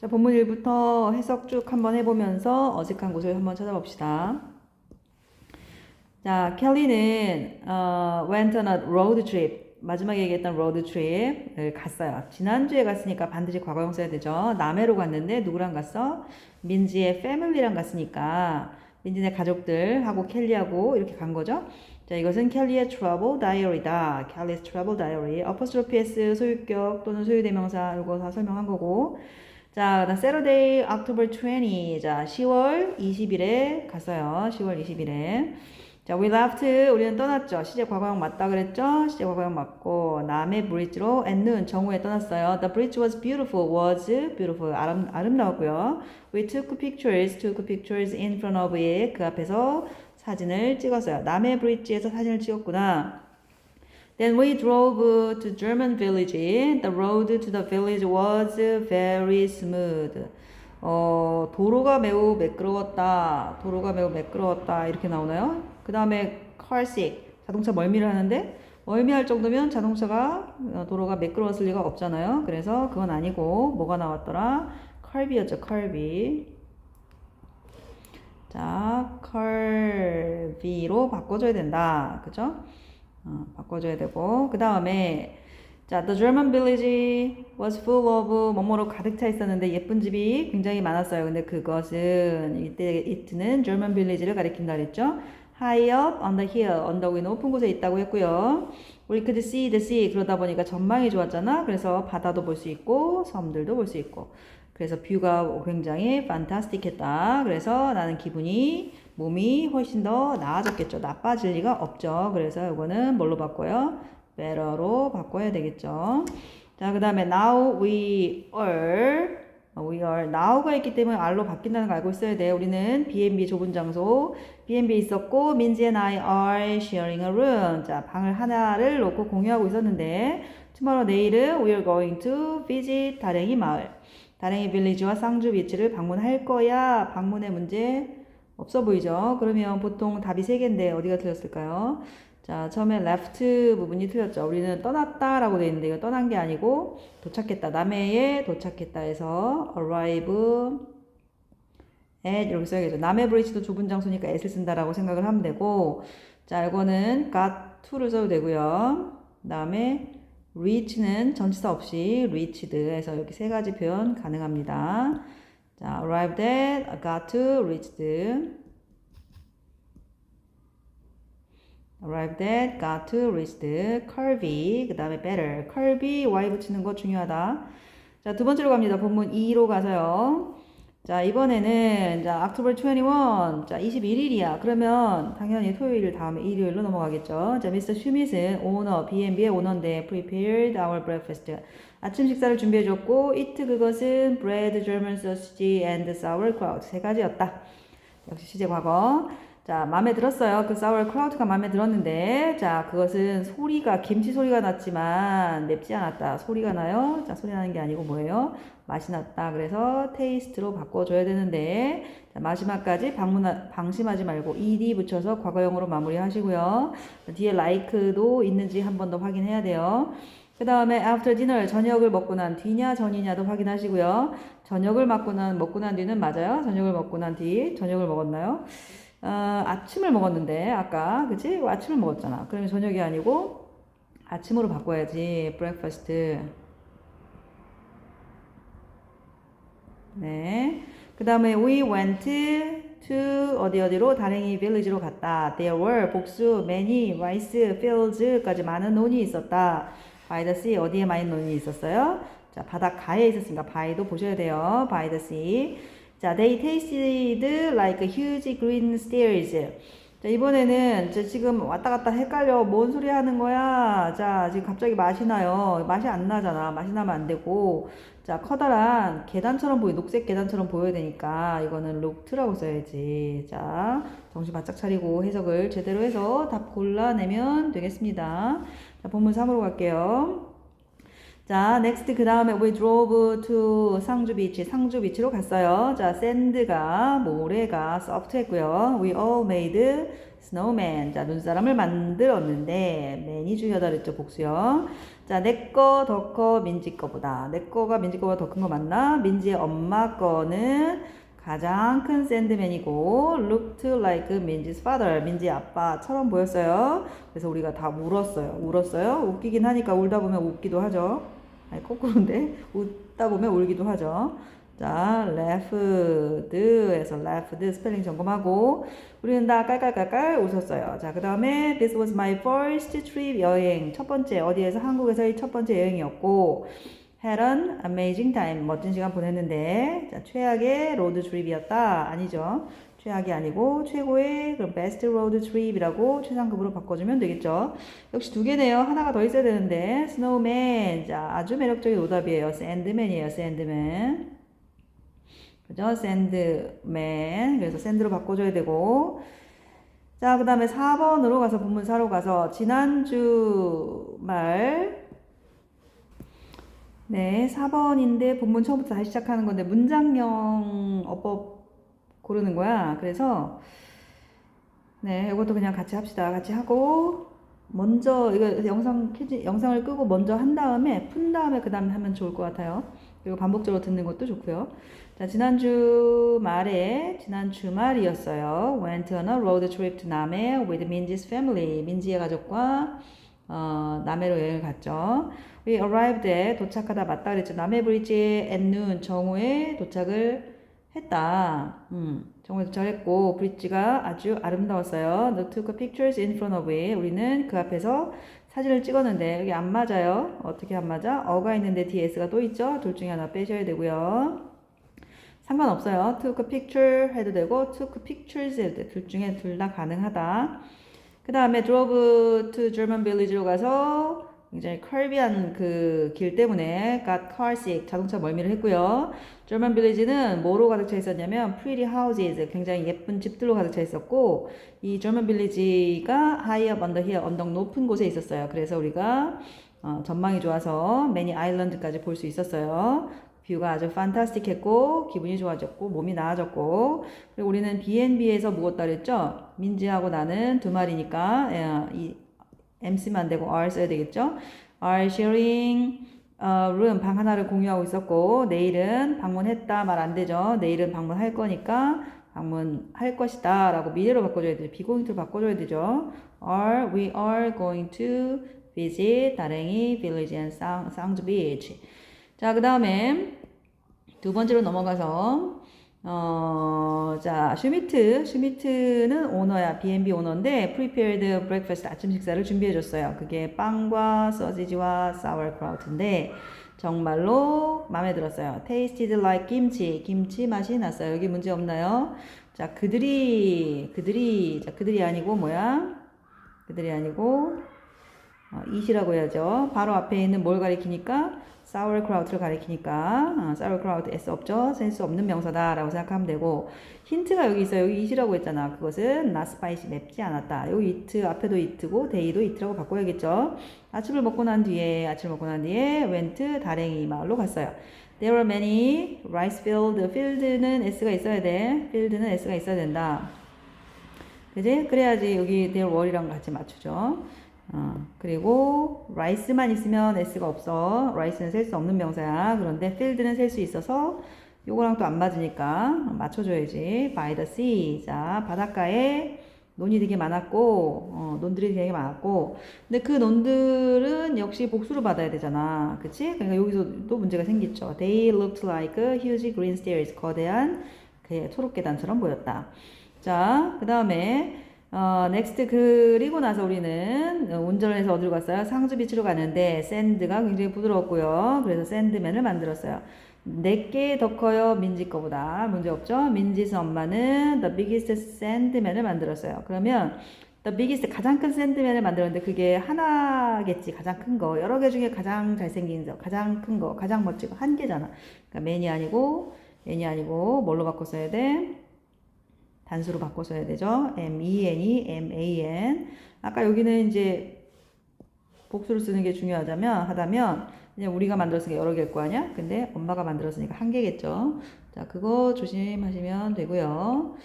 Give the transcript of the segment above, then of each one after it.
자, 본문 1부터 해석 쭉 한번 해보면서 어색한 곳을 한번 찾아봅시다. 자, 켈리는 어, went on a road trip. 마지막에 얘기했던 road trip을 갔어요. 지난주에 갔으니까 반드시 과거형 써야 되죠. 남해로 갔는데 누구랑 갔어? 민지의 family랑 갔으니까 민지네 가족들하고 켈리하고 이렇게 간 거죠. 자, 이것은 켈리의 diary다. 켈리's travel diary. apostrophe s 소유격 또는 소유대명사 이거 다 설명한 거고. 자, 그다음 Saturday, October 20. 자, 10월 20일에 갔어요. 10월 20일에. 자, we left. 우리는 떠났죠. 시제 과거형 맞다 그랬죠? 시제 과거형 맞고 남의 브릿지로 at noon 정오에 떠났어요. The bridge was beautiful. was beautiful. 아름, 아름다웠고요. We took pictures. took pictures in front of it. 그 앞에서 사진을 찍었어요. 남의 브릿지에서 사진을 찍었구나. Then we drove to German village. The road to the village was very smooth. 어, 도로가 매우 매끄러웠다. 도로가 매우 매끄러웠다. 이렇게 나오나요? 그 다음에 car sick. 자동차 멀미를 하는데 멀미할 정도면 자동차가 어, 도로가 매끄러웠을 리가 없잖아요. 그래서 그건 아니고 뭐가 나왔더라? 컬비였죠. 컬비. 자, 컬비로 바꿔줘야 된다. 그죠? 어, 바꿔줘야 되고 그 다음에 자, the German village was full of 뭐뭐로 가득 차 있었는데 예쁜 집이 굉장히 많았어요. 근데 그것은 이때 it는 German village를 가리킨다 그랬죠. High up on the hill, 언덕 위 높은 곳에 있다고 했고요. We could see the sea. 그러다 보니까 전망이 좋았잖아. 그래서 바다도 볼 수 있고 섬들도 볼 수 있고. 그래서 뷰가 굉장히 판타스틱했다. 그래서 나는 기분이 몸이 훨씬 더 나아졌겠죠. 나빠질 리가 없죠. 그래서 이거는 뭘로 바꿔요? better로 바꿔야 되겠죠. 자, 그 다음에 now we are we are now가 있기 때문에 are로 바뀐다는 걸 알고 있어야 돼. 우리는 B&B 좁은 장소 B&B 있었고 민지 and I are sharing a room. 자, 방을 하나를 놓고 공유하고 있었는데 tomorrow 내일은 we are going to visit 다랭이 마을. 다랭이 빌리지와 쌍주 비치를 방문할 거야. 방문의 문제 없어 보이죠? 그러면 보통 답이 세 개인데 어디가 틀렸을까요? 자, 처음에 left 부분이 틀렸죠. 우리는 떠났다라고 돼 있는데 이거 떠난 게 아니고 도착했다. 남해에 도착했다 해서 arrive at 이렇게 써야겠죠. 남해 브리지도 좁은 장소니까 at을 쓴다라고 생각을 하면 되고 자, 이거는 got to를 써도 되고요. 그다음에 reach는 전치사 없이 reached 해서 이렇게 세 가지 표현 가능합니다. 자, arrived at, got to, reached. arrived at, got to, reached. curvy, 그 다음에 better. curvy, y 붙이는 거 중요하다. 자, 두 번째로 갑니다. 본문 2로 가서요. 자, 이번에는, 자, October 21, 자, 21일이야. 그러면, 당연히 토요일 다음에 일요일로 넘어가겠죠. 자, Mr. Schmidt은 오너, B&B의 오너인데, prepared our breakfast. 아침 식사를 준비해 줬고, eat 그것은 bread, German sausage, and sauerkraut. 세 가지였다. 역시 시제 과거. 자, 마음에 들었어요. 그 sauerkraut가 마음에 들었는데, 자, 그것은 소리가, 김치 소리가 났지만 맵지 않았다. 소리가 나요? 자, 소리 나는 게 아니고 뭐예요? 맛이 났다. 그래서 테이스트로 바꿔줘야 되는데, 자, 마지막까지 방문, 방심하지 말고 ed 붙여서 과거형으로 마무리 하시고요. 뒤에 like도 있는지 한 번 더 확인해야 돼요. 그 다음에 after dinner 저녁을 먹고 난 뒤냐 전이냐도 확인하시고요. 저녁을 먹고 난 먹고 난 뒤는 맞아요. 저녁을 먹고 난 뒤 저녁을 먹었나요? 어, 아침을 먹었는데 아까 그치? 아침을 먹었잖아. 그러면 저녁이 아니고 아침으로 바꿔야지. breakfast. 네. 그 다음에 we went to 어디 어디로 다랭이 village로 갔다. There were 복수 many rice fields까지 많은 논이 있었다. by the sea 어디에 많은 논이 있었어요? 자 바닷가에 있었으니까 by도 보셔야 돼요. by the sea. 자 they tasted like huge green stairs. 자 이번에는 저 지금 왔다 갔다 헷갈려. 뭔 소리 하는 거야? 자 지금 갑자기 맛이 나요. 맛이 안 나잖아. 맛이 나면 안 되고. 자 커다란 계단처럼 보이 녹색 계단처럼 보여야 되니까 이거는 looked라고 써야지. 자 정신 바짝 차리고 해석을 제대로 해서 답 골라내면 되겠습니다. 자 본문 3으로 갈게요 자, next 그 다음에 we drove to 상주 비치, 상주 비치로 갔어요. 자, sand가 모래가 soft했고요. We all made snowman. 자, 눈사람을 만들었는데 man이 중요하다 그랬죠, 복수요. 자, 내 거 더 커 민지 거보다. 내 거가 민지 거보다 더 큰 거 맞나? 민지의 엄마 거는 가장 큰 샌드맨이고 looked like 민지's father. 민지 아빠처럼 보였어요. 그래서 우리가 다 울었어요. 울었어요. 웃기긴 하니까 울다 보면 웃기도 하죠. 아니 거꾸로인데 웃다 보면 울기도 하죠. 자, laughed에서 laughed 스펠링 점검하고 우리는 다 깔깔깔깔 웃었어요. 자, 그 다음에 this was my first trip 여행 첫 번째 어디에서 한국에서의 첫 번째 여행이었고 had an amazing time 멋진 시간 보냈는데 자, 최악의 로드 트립이었다 아니죠. 최악이 아니고 최고의 그럼 best road trip이라고 최상급으로 바꿔주면 되겠죠. 역시 두 개네요. 하나가 더 있어야 되는데 snowman 자 아주 매력적인 오답이에요. sandman이에요. sandman 그죠? sandman 그래서 sand로 바꿔줘야 되고 자 그 다음에 4번으로 가서 본문사로 가서 지난주 말 네, 4번인데 본문 처음부터 다시 시작하는 건데 문장형 어법 고르는 거야. 그래서 네, 이것도 그냥 같이 합시다. 같이 하고 먼저 이거 영상 켜지 영상을 끄고 먼저 한 다음에 푼 다음에 그 다음에 하면 좋을 것 같아요. 그리고 반복적으로 듣는 것도 좋고요. 자, 지난주 말에 지난 주말이었어요. Went on a road trip to 남해 with Minji's family. 민지의 가족과 어, 남해로 여행을 갔죠. We arrived at 도착하다 맞다 그랬죠. 남해 브리지에 at noon 정오에 도착을 했다. 음, 정오에 도착했고 브리지가 아주 아름다웠어요. The took pictures in front of it. 우리는 그 앞에서 사진을 찍었는데 여기 안 맞아요. 어떻게 안 맞아? 어가 있는데 뒤에 s가 또 있죠. 둘 중에 하나 빼셔야 되고요. 상관없어요. took a picture 해도 되고 took pictures 해도 돼. 둘 중에 둘 다 가능하다. 그 다음에 drove to German village로 가서 굉장히 컬비한 그 길 때문에 car sick 자동차 멀미를 했고요. German village는 뭐로 가득 차 있었냐면 pretty houses 굉장히 예쁜 집들로 가득 차 있었고 이 German village가 high up on the hill 언덕 높은 곳에 있었어요. 그래서 우리가 어, 전망이 좋아서 매니 아일랜드까지 볼 수 있었어요. 뷰가 아주 판타스틱했고 기분이 좋아졌고 몸이 나아졌고 그리고 우리는 B&B에서 묵었다 그랬죠. 민지하고 나는 두 마리니까 예, 이 MC만 안 되고 R 써야 되겠죠. are sharing 어, room 방 하나를 공유하고 있었고 내일은 방문했다 말 안 되죠. 내일은 방문할 거니까 방문할 것이다 라고 미래로 바꿔줘야 되죠. 비고잉투로 바꿔줘야 되죠. are we are going to visit 다랭이 village and Sangju beach. 자, 그 다음에 두 번째로 넘어가서 어, 자, 슈미트. 슈미트는 오너야. B&B 오너인데 prepared breakfast 아침 식사를 준비해 줬어요. 그게 빵과 소시지와 sauerkraut인데 정말로 마음에 들었어요. tasted like 김치. 김치 맛이 났어요. 여기 문제 없나요? 자, 그들이 그들이 자, 그들이 아니고 뭐야? 그들이 아니고 어, it이라고 해야죠. 바로 앞에 있는 뭘 가리키니까 sauerkraut를 가리키니까 어, sauerkraut s 없죠. 센스 없는 명사다라고 생각하면 되고 힌트가 여기 있어요. 여기 it이라고 했잖아. 그것은 not spicy 맵지 않았다. 여기 it 앞에도 it고 day도 it라고 바꿔야겠죠. 아침을 먹고 난 뒤에 아침을 먹고 난 뒤에 went 다랭이 마을로 갔어요. There were many rice field. field는 s가 있어야 돼. field는 s가 있어야 된다. 그지? 그래야지 여기 there were이랑 같이 맞추죠. 어, 그리고 rice만 있으면 s가 없어. rice는 셀 수 없는 명사야. 그런데 field는 셀 수 있어서 요거랑 또 안 맞으니까 맞춰줘야지. by the sea. 자, 바닷가에 논이 되게 많았고, 어, 논들이 되게 많았고, 근데 그 논들은 역시 복수를 받아야 되잖아. 그치? 그러니까 여기서 또 문제가 생겼죠. They looked like huge green stairs. 거대한 그 초록 계단처럼 보였다. 자, 그 다음에 어, 넥스트 그리고 나서 우리는 운전을 해서 어디로 갔어요? 상주 비치로 가는데 샌드가 굉장히 부드러웠고요. 그래서 샌드맨을 만들었어요. 내게 더 커요 민지 거보다 문제 없죠? 민지스 엄마는 the biggest sandman을 만들었어요. 그러면 the biggest 가장 큰 샌드맨을 만들었는데 그게 하나겠지 가장 큰 거. 여러 개 중에 가장 잘생긴 거, 가장 큰 거, 가장 멋지고 한 개잖아. 그러니까 맨이 아니고 n이 아니고 뭘로 바꿔 써야 돼? 단수로 바꿔 써야 되죠. M-E-N이 M-A-N. 아까 여기는 이제 복수를 쓰는 게 중요하다면, 하다면, 그냥 우리가 만들었으니까 여러 개일 거 아니야? 근데 엄마가 만들었으니까 한 개겠죠. 자, 그거 조심하시면 되고요.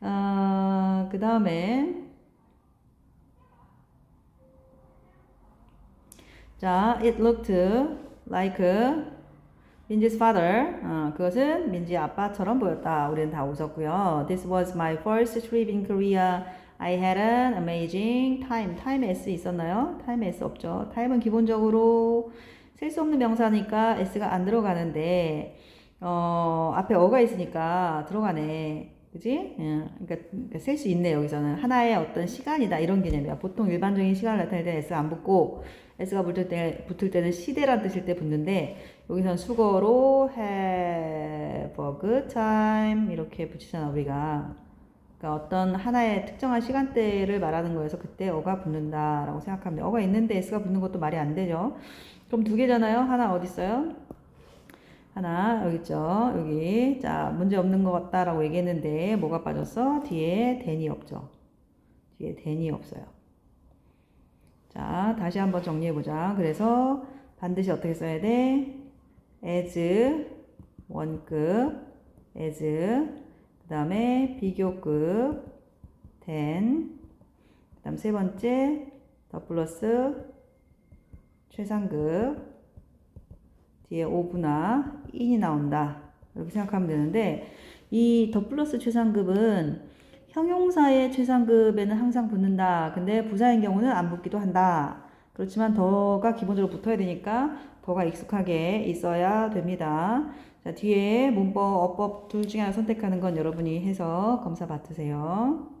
아, 그 다음에 자, it looked like 민지's father. 어, 그것은 민지 아빠처럼 보였다. 우리는 다 웃었고요. This was my first trip in Korea. I had an amazing time. time s 있었나요? time s 없죠. time은 기본적으로 셀수 없는 명사니까 s가 안 들어가는데 어, 앞에 어가 있으니까 들어가네. 그지? 응. 그러니까, 셀수 있네 여기서는 하나의 어떤 시간이다 이런 개념이야. 보통 일반적인 시간을 나타낼 때는 s가 안 붙고 s가 붙을 때 붙을 때는 시대란 뜻일 때 붙는데 여기서는 수거로 have a good time 이렇게 붙이잖아 우리가. 그러니까 어떤 하나의 특정한 시간대를 말하는 거여서 그때 어가 붙는다라고 돼. 어가 있는데 s가 붙는 것도 말이 안 되죠. 그럼 두 개잖아요. 하나 어디 있어요? 하나 여기 있죠. 여기 자 문제 없는 것 같다라고 얘기했는데 뭐가 빠졌어? 뒤에 then이 없죠. 뒤에 then이 없어요. 자 다시 한번 정리해 보자. 그래서 반드시 어떻게 써야 돼? as 원급 as 그 다음에 비교급 then 그 다음 세 번째 더 플러스 최상급 뒤에 오브나 인이 나온다. 이렇게 생각하면 되는데 이 더 플러스 최상급은 형용사의 최상급에는 항상 붙는다. 근데 부사인 경우는 안 붙기도 한다. 그렇지만 더가 기본적으로 붙어야 되니까 더가 익숙하게 있어야 됩니다. 자, 뒤에 문법, 어법 둘 중에 하나 선택하는 건 여러분이 해서 검사 받으세요.